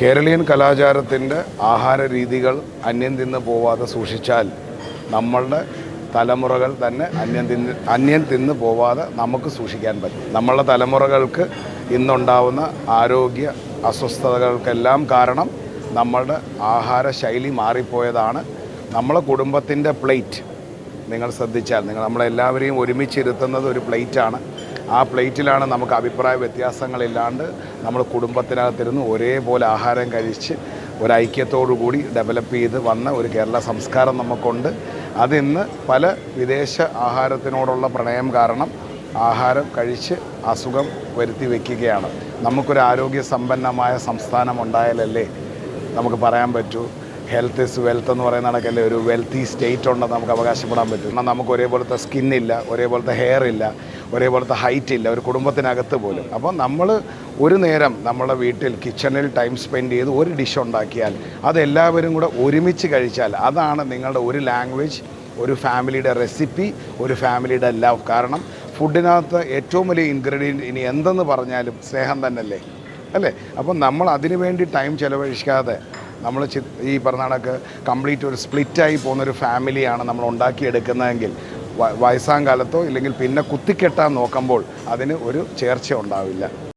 കേരളീയൻ കലാചാരത്തിന്റെ ആഹാര രീതികൾ അന്യം തിന്ന് പോവാതെ സൂക്ഷിച്ചാൽ നമ്മളുടെ തലമുറകൾ തന്നെ അന്യം തിന്ന് അന്യം തിന്ന് പോവാതെ നമുക്ക് സൂക്ഷിക്കാൻ പറ്റും. നമ്മളുടെ തലമുറകൾക്ക് ഇന്നുണ്ടാവുന്ന ആരോഗ്യ അസ്വസ്ഥതകൾക്കെല്ലാം കാരണം നമ്മളുടെ ആഹാര ശൈലി മാറിപ്പോയതാണ്. നമ്മളെ കുടുംബത്തിന്റെ പ്ലേറ്റ് നിങ്ങൾ ശ്രദ്ധിച്ചാൽ നിങ്ങൾ നമ്മളെല്ലാവരെയും ഒരുമിച്ചിരുത്തുന്നത് ഒരു പ്ലേറ്റാണ്. ആ പ്ലേറ്റിലാണ് നമുക്ക് അഭിപ്രായ വ്യത്യാസങ്ങളില്ലാണ്ട് നമ്മൾ കുടുംബത്തിനകത്തിരുന്ന് ഒരേപോലെ ആഹാരം കഴിച്ച് ഒരു ഐക്യത്തോടു കൂടി ഡെവലപ്പ് ചെയ്ത് വന്ന ഒരു കേരള സംസ്കാരം നമുക്കുണ്ട്. അതിന്ന് പല വിദേശ ആഹാരത്തിനോടുള്ള പ്രണയം കാരണം ആഹാരം കഴിച്ച് അസുഖം വരുത്തി വയ്ക്കുകയാണ് നമുക്കൊരു ആരോഗ്യ സമ്പന്നമായ സംസ്ഥാനം ഉണ്ടായാലല്ലേ നമുക്ക് പറയാൻ പറ്റൂ. ഹെൽത്ത് ഇസ് വെൽത്ത് എന്ന് പറയുന്ന കണക്കല്ലേ ഒരു വെൽത്തി സ്റ്റേറ്റ് ഉണ്ടെന്ന് നമുക്ക് അവകാശപ്പെടാൻ പറ്റും. എന്നാൽ നമുക്ക് ഒരേപോലത്തെ സ്കിന്നില്ല ഒരേപോലത്തെ ഹെയർ ഇല്ല. ഒരേപോലത്തെ ഹൈറ്റ് ഇല്ല ഒരു കുടുംബത്തിനകത്ത് പോലും. അപ്പോൾ നമ്മൾ ഒരു നേരം നമ്മുടെ വീട്ടിൽ കിച്ചണിൽ ടൈം സ്പെൻഡ് ചെയ്ത് ഒരു ഡിഷ് ഉണ്ടാക്കിയാൽ അതെല്ലാവരും കൂടെ ഒരുമിച്ച് കഴിച്ചാൽ അതാണ് നിങ്ങളുടെ ഒരു ലാംഗ്വേജ് ഒരു ഫാമിലിയുടെ റെസിപ്പി ഒരു ഫാമിലിയുടെ ലവ് കാരണം ഫുഡിനകത്ത് ഏറ്റവും വലിയ ഇൻഗ്രീഡിയന്റ് ഇനി എന്തെന്ന് പറഞ്ഞാലും സ്നേഹം തന്നെയല്ലേ? അല്ലേ? അപ്പം നമ്മൾ അതിനു വേണ്ടി ടൈം ചിലവഴിക്കാതെ നമ്മൾ ഈ പറഞ്ഞ കണക്ക് കംപ്ലീറ്റ് ഒരു സ്പ്ലിറ്റായി പോകുന്നൊരു ഫാമിലിയാണ് നമ്മൾ ഉണ്ടാക്കിയെടുക്കുന്നതെങ്കിൽ വയസ്സാം കാലത്തോ ഇല്ലെങ്കിൽ പിന്നെ കുത്തിക്കെട്ടാൻ നോക്കുമ്പോൾ അതിന് ഒരു ചേർച്ച ഉണ്ടാവില്ല.